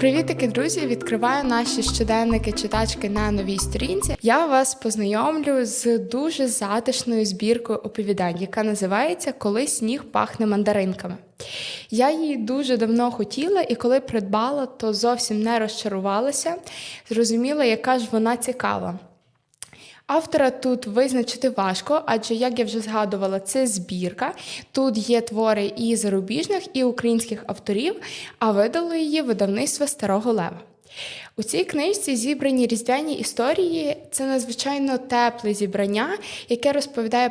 Привітики, друзі! Відкриваю наші щоденники читачки на новій сторінці. Я вас познайомлю з дуже затишною збіркою оповідань, яка називається Коли сніг пахне мандаринками. Я її дуже давно хотіла, і коли придбала, то зовсім не розчарувалася. Зрозуміла, яка ж вона цікава. Автора тут визначити важко, адже, як я вже згадувала, це збірка. Тут є твори і зарубіжних, і українських авторів, а видало її видавництво Старого Лева. У цій книжці зібрані різдвяні історії. Це надзвичайно тепле зібрання, яке розповідає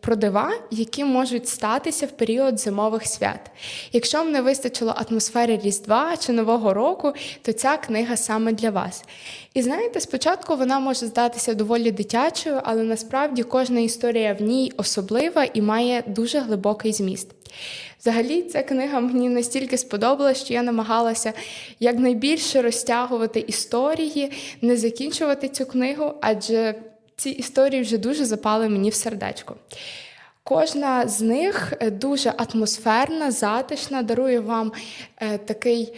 про дива, які можуть статися в період зимових свят. Якщо вам не вистачило атмосфери Різдва чи Нового року, то ця книга саме для вас. І знаєте, спочатку вона може здатися доволі дитячою, але насправді кожна історія в ній особлива і має дуже глибокий зміст. Взагалі, ця книга мені настільки сподобалася, що я намагалася якнайбільше розтягувати історії, не закінчувати цю книгу, адже ці історії вже дуже запали мені в сердечко. Кожна з них е, дуже атмосферна, затишна, дарує вам е, такий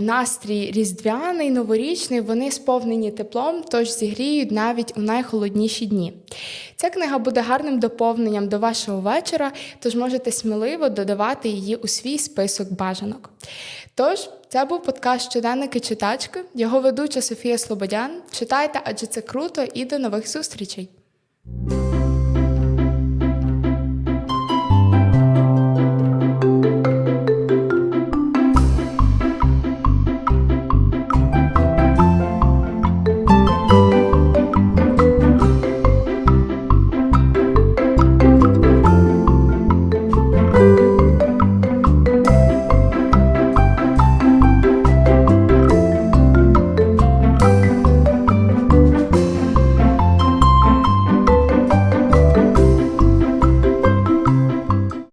настрій різдвяний, новорічний. Вони сповнені теплом, тож зігріють навіть у найхолодніші дні. Ця книга буде гарним доповненням до вашого вечора, тож можете сміливо додавати її у свій список бажанок. Тож, це був подкаст щоденники читачки, його ведуча Софія Слободян. Читайте, адже це круто, і до нових зустрічей!